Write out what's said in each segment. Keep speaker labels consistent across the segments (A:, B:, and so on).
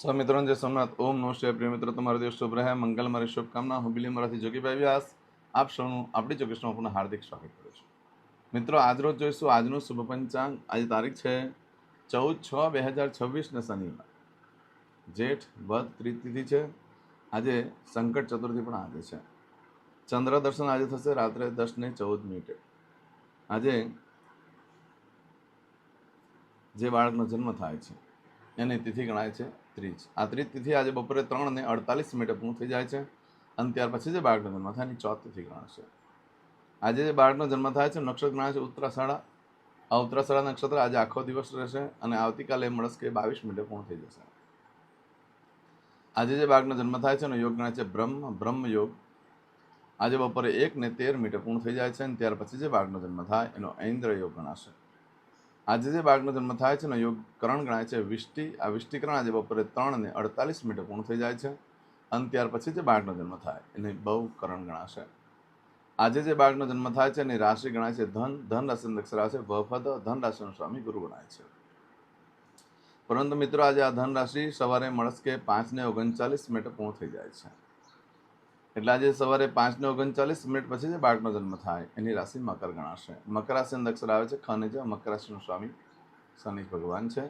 A: સ્વામિત્રણ જય સોમનાથ, ઓમ શિવાય. પ્રિય મિત્રો, તમારો દિવસ શુભ રહે. મંગલ, મારી શુભકામના. હું બિલી મારાથી જોગીભાઈ વ્યાસ. આપ સૌનું આપણી ચોકીસમાં પુનઃ હાર્દિક સ્વાગત કરું છું. મિત્રો આજરોજ જોઈશું આજનું શુભ પંચાંગ. આજે તારીખ છે ચૌદ છ બે હજાર છવ્વીસને શનિવાર. જેઠ વધ ત્રિતિથિ છે. આજે સંકટ ચતુર્થી પણ આજે છે. ચંદ્ર દર્શન આજે થશે રાત્રે દસ ને ચૌદ મિનિટે. આજે જે બાળકનો જન્મ થાય છે, એની તિથિ ગણાય છે. ત્રીજ. આ ત્રીજ તિથિ આજે બપોરે ત્રણ ને અડતાલીસ મિનિટે પૂર્ણ થઈ જાય છે. અને ત્યાર પછી જે બાળકનો જન્મ થાય એની ચોથ તિથિ ગણાશે. આજે જે બાળકનો જન્મ થાય છે, નક્ષત્ર ગણાય છે ઉત્તરાષાઢા. આ ઉત્તરાષાઢા નક્ષત્ર આજે આખો દિવસ રહેશે અને આવતીકાલે મળસ્કે બાવીસ મિનિટે પૂર્ણ થઈ જશે. આજે જે બાળકનો જન્મ થાય છે, એનો યોગ ગણાય છે બ્રહ્મ. બ્રહ્મ યોગ આજે બપોરે એક ને તેર મિનિટે પૂર્ણ થઈ જાય છે અને ત્યાર પછી જે બાળકનો જન્મ થાય, એનો ઐન્દ્ર યોગ ગણાશે. આજે જે બાળકનો જન્મ થાય છે ને, યોગ કરણ ગણાય છે, વિષ્ટિ, આ વિષ્ટિકરણ આજે બપોરે ત્રણ ને અડતાલીસ મિનિટે પૂર્ણ થઈ જાય છે અને ત્યાર પછી જે બાળકનો જન્મ થાય, એને બહુ કરણ ગણાશે. આજે જે બાળકનો જન્મ થાય છે એની રાશિ ગણાય છે, ધન ધન રાશિ છે વફદ, ધન રાશિનો સ્વામી ગુરુ ગણાય છે. પરંતુ મિત્રો, આજે આ ધન રાશિ સવારે મળસ્કે પાંચ ને ઓગણચાલીસ મિનિટે પૂર્ણ થઈ જાય છે. એટલે આજે સવારે પાંચને ઓગણચાલીસ, મિનિટ પછી જે બાળકનો જન્મ થાય, એની રાશિ મકર ગણાશે. મકર રાશિનો અક્ષર આવે છે ખનિજ મકર રાશિનો સ્વામી શનિ ભગવાન છે.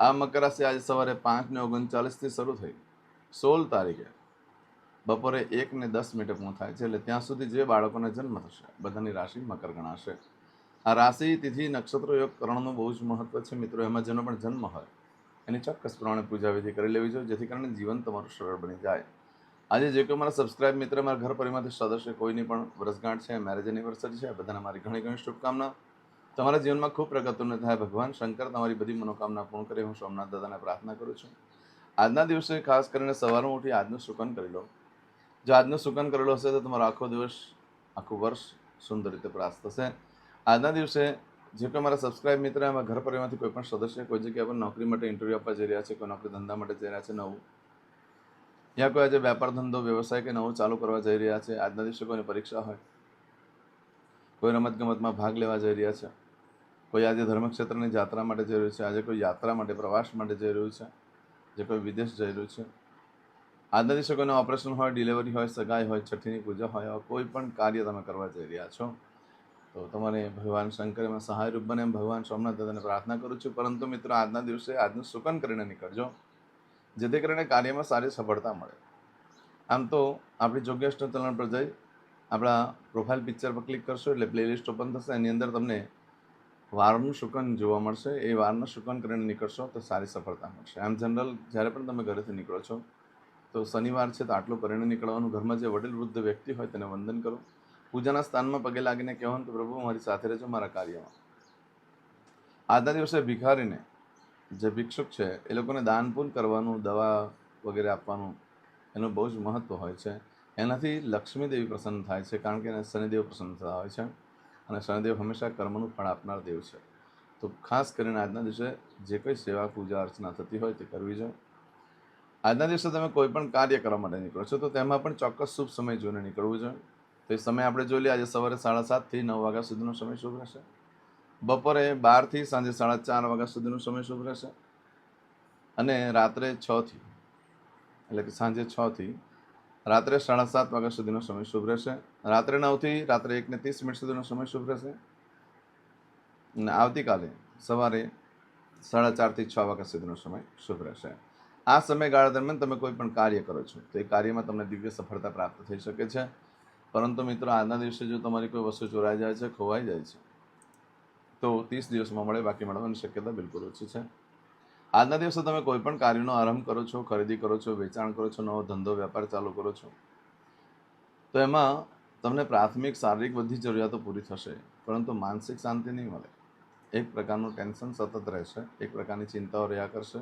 A: આ મકર રાશિ આજે સવારે પાંચને ઓગણચાલીસથી શરૂ થઈ. સોળ તારીખે બપોરે એક ને દસ મિનિટે પૂર્ણ થાય છે, એટલે ત્યાં સુધી જે બાળકોને જન્મ થશે, બધાની રાશિ મકર ગણાશે. આ રાશિ, તિથિ, નક્ષત્ર, યોગ, કરણનું બહુ જ મહત્વ છે. મિત્રો, એમાં જેનો પણ જન્મ હોય, એની ચોક્કસ પ્રમાણે પૂજા વિધિ કરી લેવી જોઈએ, જેથી કરીને જીવન તમારું સરળ બની જાય. આજે જે કોઈ મારા સબસ્ક્રાઇબ મિત્ર, મારા ઘર પરિવારથી સદસ્ય કોઈની પણ વર્ષગાંઠ છે મેરેજ એનિવર્સરી છે બધાને મારી ઘણી ઘણી શુભકામના. તમારા જીવનમાં ખૂબ પ્રગતિને થાય. ભગવાન શંકર, તમારી બધી મનોકામના પૂર્ણ કરે. હું સોમનાથ દાદાને પ્રાર્થના કરું છું. આજના દિવસે ખાસ કરીને સવારમાં ઉઠી આજનું સુકન કરી લો. જો આજનું સુકન કરેલો હશે તો તમારો આખો દિવસ, આખું વર્ષ સુંદર રીતે પ્રાપ્ત થશે. આજના દિવસે જે કોઈ મારા સબસ્ક્રાઇબ મિત્ર એમાં ઘર પરિવારમાંથી કોઈ પણ સદસ્ય, કોઈ જગ્યાએ પર નોકરી માટે ઇન્ટરવ્યૂ આપવા જઈ રહ્યા છે, કોઈ નોકરી ધંધા માટે જઈ રહ્યા છે, નવું યા કોઈ આજે વેપાર ધંધો, વ્યવસાય કે નવું ચાલુ કરવા જઈ રહ્યા છે? આજના દિવસે કોઈની પરીક્ષા હોય? કોઈ રમતગમતમાં ભાગ લેવા જઈ રહ્યા છે? કોઈ આજે ધર્મક્ષેત્રની યાત્રા માટે જઈ રહ્યું છે? આજે કોઈ યાત્રા માટે, પ્રવાસ માટે જઈ રહ્યું છે? જે કોઈ વિદેશ જઈ રહ્યું છે? આજના દિવસે કોઈનું ઓપરેશન હોય, ડિલિવરી હોય, સગાઈ હોય, છઠ્ઠીની પૂજા હોય કોઈ પણ કાર્ય તમે કરવા જઈ રહ્યા છો? તો તમારે ભગવાન શંકર એમાં સહાયરૂપ બને એમ ભગવાન સોમનાથ દાદાને પ્રાર્થના કરું છું. પરંતુ મિત્રો, આજના દિવસે આજનું સુકન કરીને નીકળજો. જેથી કરીને કાર્યમાં સારી સફળતા મળે. આમ તો આપણી જોગ્યસ્ટ ચલણ પર જઈ આપણા પ્રોફાઇલ પિક્ચર પર ક્લિક કરશો એટલે પ્લેલિસ્ટ ઓપન થશે, એની અંદર તમને વારનું શુકન જોવા મળશે. એ વારના શુકન કરીને નીકળશો તો સારી સફળતા મળશે. આમ જનરલ જ્યારે પણ તમે ઘરેથી નીકળો છો, તો શનિવાર છે તો આટલું કરીને નીકળવાનું. ઘરમાં જે વડીલ વૃદ્ધ વ્યક્તિ હોય તેને વંદન કરો. પૂજાના સ્થાનમાં પગે લાગીને કહેવાનું કે પ્રભુ મારી સાથે રહેજો મારા કાર્યમાં. આજના દિવસે ભિખારીને જે ભિક્ષુક છે, એ લોકોને દાન પૂન કરવાનું, દવા વગેરે આપવાનું, એનું બહુ જ મહત્ત્વ હોય છે. એનાથી લક્ષ્મી દેવી પ્રસન્ન થાય છે, કારણ કે એને શનિદેવ પ્રસન્ન થતા હોય છે અને શનિદેવ હંમેશા કર્મનું ફળ આપનાર દેવ છે. તો ખાસ કરીને આજના દિવસે જે કંઈ સેવા પૂજા અર્ચના થતી હોય તે કરવી જોઈએ. આજના દિવસે તમે કોઈ પણ કાર્ય કરવા માટે નીકળો છો, તો તેમાં પણ ચોક્કસ શુભ સમય જોઈને નીકળવું જોઈએ. તો એ સમય આપણે જોઈ લઈએ, આજે સવારે સાડા સાતથી નવ વાગ્યા સુધીનો સમય શુભ રહેશે. બપોરે બારથી સાંજે સાડા ચાર વાગ્યા સુધીનો સમય શુભ રહેશે. અને રાત્રે છથી, એટલે કે સાંજે છથી, રાત્રે સાડા સાત વાગ્યા સુધીનો સમય શુભ રહેશે. રાત્રે નવથી રાત્રે એકને ત્રીસ મિનિટ સુધીનો સમય શુભ રહેશે. અને આવતીકાલે સવારે સાડા ચારથી છ વાગ્યા સુધીનો સમય શુભ રહેશે. આ સમયગાળા દરમિયાન તમે કોઈ પણ કાર્ય કરો છો, તો એ કાર્યમાં તમને દિવ્ય સફળતા પ્રાપ્ત થઈ શકે છે. પરંતુ મિત્રો, આજના દિવસે જો તમારી કોઈ વસ્તુ ચોરાઈ જાય છે, ખોવાઈ જાય છે તો ત્રીસ દિવસમાં મળે, બાકી મળવાની શક્યતા બિલકુલ ઓછી છે. આજના દિવસે તમે કોઈ પણ કાર્યનો આરંભ કરો છો, ખરીદી કરો છો, વેચાણ કરો છો, નવો ધંધો, વેપાર ચાલુ કરો છો, તો એમાં તમને પ્રાથમિક, શારીરિક બધી જરૂરિયાતો પૂરી થશે, પરંતુ માનસિક શાંતિ નહીં મળે. એક પ્રકારનું ટેન્શન સતત રહેશે, એક પ્રકારની ચિંતાઓ રહ્યા કરશે,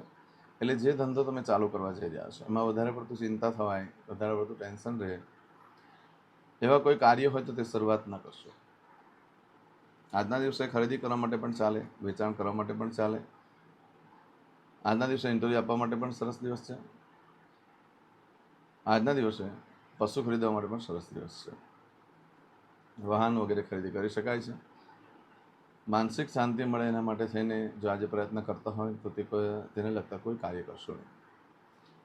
A: એટલે જે ધંધો તમે ચાલુ કરવા જઈ રહ્યા છો, એમાં વધારે પડતું ચિંતા થવાય, વધારે પડતું ટેન્શન રહે, એવા કોઈ કાર્ય હોય તો તે શરૂઆત ન કરશો. આજના દિવસે ખરીદી કરવા માટે પણ ચાલે, વેચાણ કરવા માટે પણ ચાલે. આજના દિવસે ઇન્ટરવ્યૂ આપવા માટે પણ સરસ દિવસ છે. આજના દિવસે પશુ ખરીદવા માટે પણ સરસ દિવસ છે. વાહન વગેરે ખરીદી કરી શકાય છે. માનસિક શાંતિ મળે એના માટે થઈને જો આજે પ્રયત્ન કરતા હોય તો તે તેને લગતા કોઈ કાર્ય કરશો નહીં.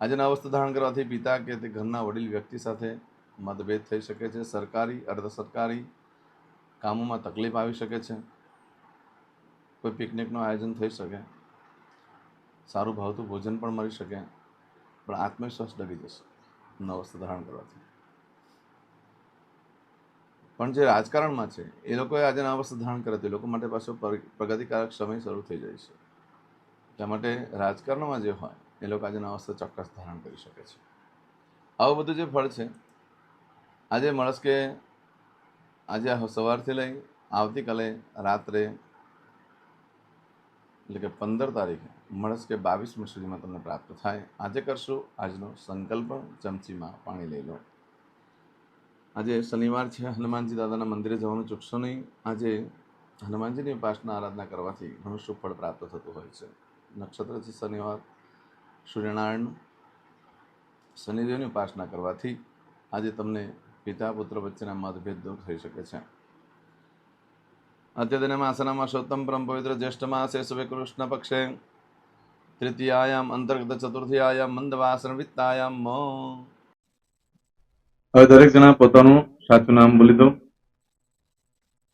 A: આજના વસ્તુ ધારણ કરવાથી પિતા કે તે ઘરના વડીલ વ્યક્તિ સાથે મતભેદ થઈ શકે છે. સરકારી, અર્ધ સરકારી કામોમાં તકલીફ આવી શકે છે? કોઈ પિકનિકનું આયોજન થઈ શકે? સારું ભાવતું ભોજન પણ મળી શકે, પણ આત્મવિશ્વાસ ડગી જશે. નવ વસ્તુ ધારણ કરવાથી. પણ જે રાજકારણમાં છે, એ લોકોએ આજે નવા ધારણ કરે તો એ લોકો માટે પાછો પ્રગતિકારક સમય શરૂ થઈ જાય છે. એટલા માટે રાજકારણમાં જે હોય, એ લોકો આજે નવા અવસ્થા ચોક્કસ ધારણ કરી શકે છે. આવું બધું જે ફળ છે, આજે મળસ કે આજે સવારથી લઈ આવતીકાલે રાત્રે, એટલે કે પંદર તારીખે મળસ કે બાવીસમી સુધીમાં તમને પ્રાપ્ત થાય. આજે કરશું આજનો સંકલ્પ ચમચીમાં પાણી લઈ લો. આજે શનિવાર છે, હનુમાનજી દાદાના મંદિરે જવાનું ચૂકશો નહીં. આજે હનુમાનજીની ઉપાસના આરાધના કરવાથી ઘણું શુભ ફળ પ્રાપ્ત થતું હોય છે. નક્ષત્ર છે શનિવાર, સૂર્યનારાયણ, શનિદેવની ઉપાસના કરવાથી આજે તમને પિતા પુત્ર વચ્ચેના મતભેદ દૂર થઈ શકે છે. અદ્યતન માસના માસોત્તમ પરમ પવિત્ર જ્યેષ્ઠ માસે શુભે કૃષ્ણ પક્ષે તૃતીયાયામ, અંતર્ગત ચતુર્થીયાયામ, મંદવાસન વિત્તાયામ
B: હવે દરેક જણા પોતાનું સાચું નામ બોલી દો.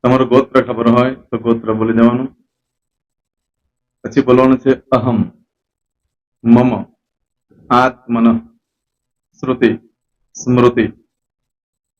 B: તમારું ગોત્ર ખબર હોય તો ગોત્ર બોલી દેવાનું. પછી બોલવાનું છે અહમ, મમ, આત્મન, શ્રુતિ, સ્મૃતિ.